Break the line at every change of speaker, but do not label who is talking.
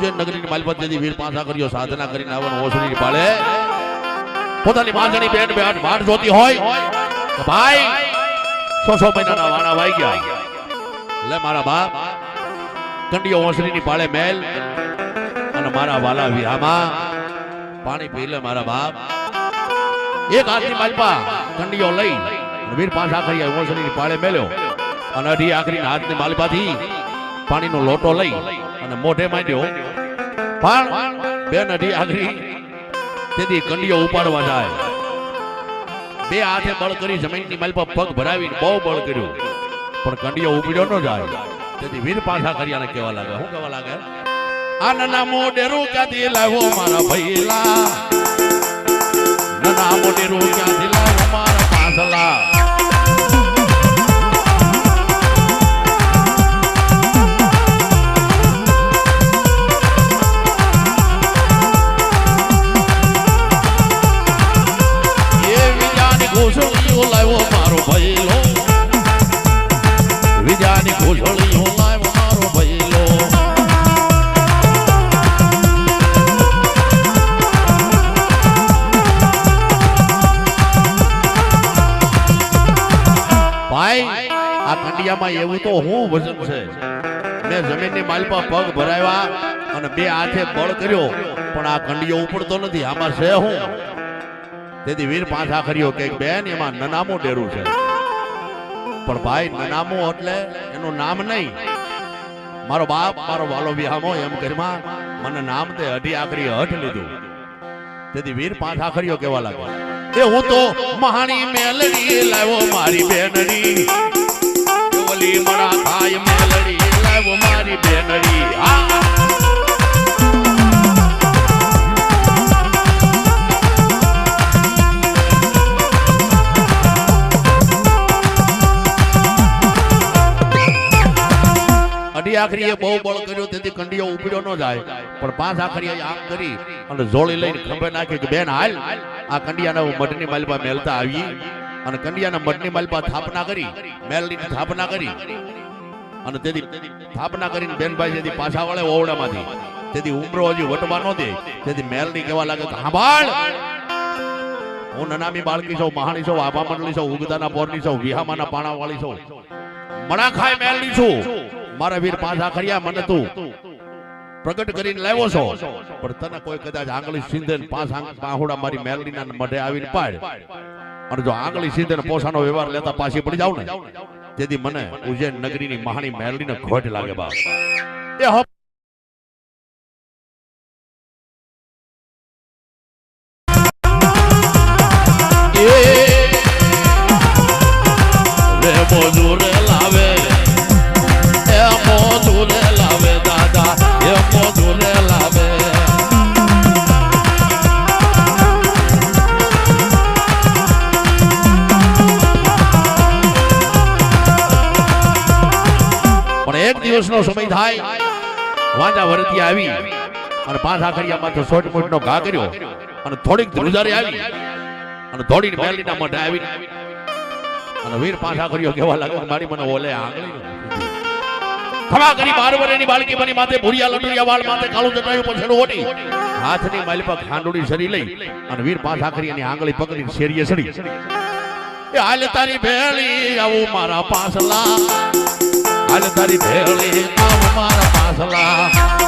ઉજ્જૈન નગરીની માલપત જેથી વીર પાસા કર્યો સાધના કરીને આવન ઓસરી પાળે પોતાની માજણી બેન બેટ વાટ જોતી હોય ભાઈ, સો સો મહિનાના વાણા વાઈ ગયા. લે મારા બાપ કંડિયો ઓસરીની પાળે મેલ અને મારા વાલા વિહામાં પાણી પી મારા બાપ. એક હાથની માલપા કંડીઓ લઈ વીર પાછા કરી ઓસરીની પાળે મેલ્યો અને અઢી આખરી હાથની માલપાથી પાણીનો લોટો લઈ અને મોઢે માંડ્યો. પણ બેન અઢી આગરી તેથી કંડિયો ઉપાડવા જાય. બે હાથે બળ કરી જમીનની માલ પર પગ ભરાવીને બહુ બળ કર્યું. પણ કંડિયો ઉપડ્યો ન જાય. તેથી વીર પાછા કર્યાને કેવા લાગે? શું કેવા લાગે? આ નાના મોઢેરું ક્યાંથી લાવો મારા ભૈલા? નાના મોઢેરું ક્યાંથી વિજાની ઘોષણીઓ મારો ભૈલો ભાઈ, આ કંડિયામાં એવું તો હું વજન છે. મેં જમીનની માલ પગ ભરાવ્યા અને બે હાથે બળ કર્યો, પણ આ કંડિયો ઉપડતો નથી, આમાં છે હું. તેથી વીર પાછા કર્યો કે, બેન, એમાં નનામું ડેરું છે. પણ ભાઈ નનામો એટલે એનું નામ નહીં. મારો બાપ, મારો વાલો વિહામો એમ કરીમાં મને નામ તે અઢી આખરી હઠ લીધું. તેથી વીર પાછા આખરીઓ કેવા લાગે એ હું તો મહાણી મેલડી લાવ્યો મારી બેનડી ઓલી મણા થાય અઢી આખરીએ બહુ બળ કર્યો, તેથી કંડિયો ઉપડ્યો ન જાય. પણ પાંચ આખરીએ આમ કરી અને જોળી લઈને ખંભે નાખી કે, બેન, હાલ. આ કંડિયાના મઢની માલપા મેલતા આવી અને કંડિયાના મઢની માલપા સ્થાપના કરી, મેલની સ્થાપના કરી. અને તેથી સ્થાપના કરીને બેનભાઈ જેથી પાછા વળે ઓવડામાંથી તેથી ઉમરો હજી વટવા ન દે. તેથી મેલની કહેવા લાગે કે સાંભળ હું નનામી બાળકી છું, મહાણી છું, આભા મંડળી છું, ઉગદાના પોરની છું, વિહામાના પાણા વાળી છું. મણા ખાય મેલની છું. મારા વીર કર્યા મને તું. પ્રગટ કરીને લાવ્યો છો. પણ તને કોઈ કદાચ આંગળી સિંધે પાંચ આંગ પાહુડા મારી મેલડીના મઢે આવીને પાડ. અને જો આંગળી સિંધે પોસાનો વ્યવહાર લેતા પાછી પડી જાવ ને તેથી મને ઉજ્જૈન નગરીની મહાની મેલડીને ખોટ લાગે બાપ. એ દિવસનો સમય થાય. વાંજા વરતી આવી. અને પાંચ આખરિયામાં તો સોટ નો ઘા કર્યો. અને થોડીક ધ્રુજારી આવી. અને દોડીને મેલીના મોઢે આવી. અને વીર પાછા કર્યો કેવા લાગે મારી મને ઓલે આંગળી ખમા કરી બાર વરેની બાળકી બની માથે ભૂરિયા લટુરિયા વાળ માથે કાળું જટાયું પછેડું ઓટી. હાથની માલ પર ખાંડુડી સરી લઈ અને વીર પાછા કરી એની આંગળી પકડી શેરીએ સડી. હાલ તારી ભેળી આવું મારા પાછલા હાલ તારી ભેળી મારા પાછલા.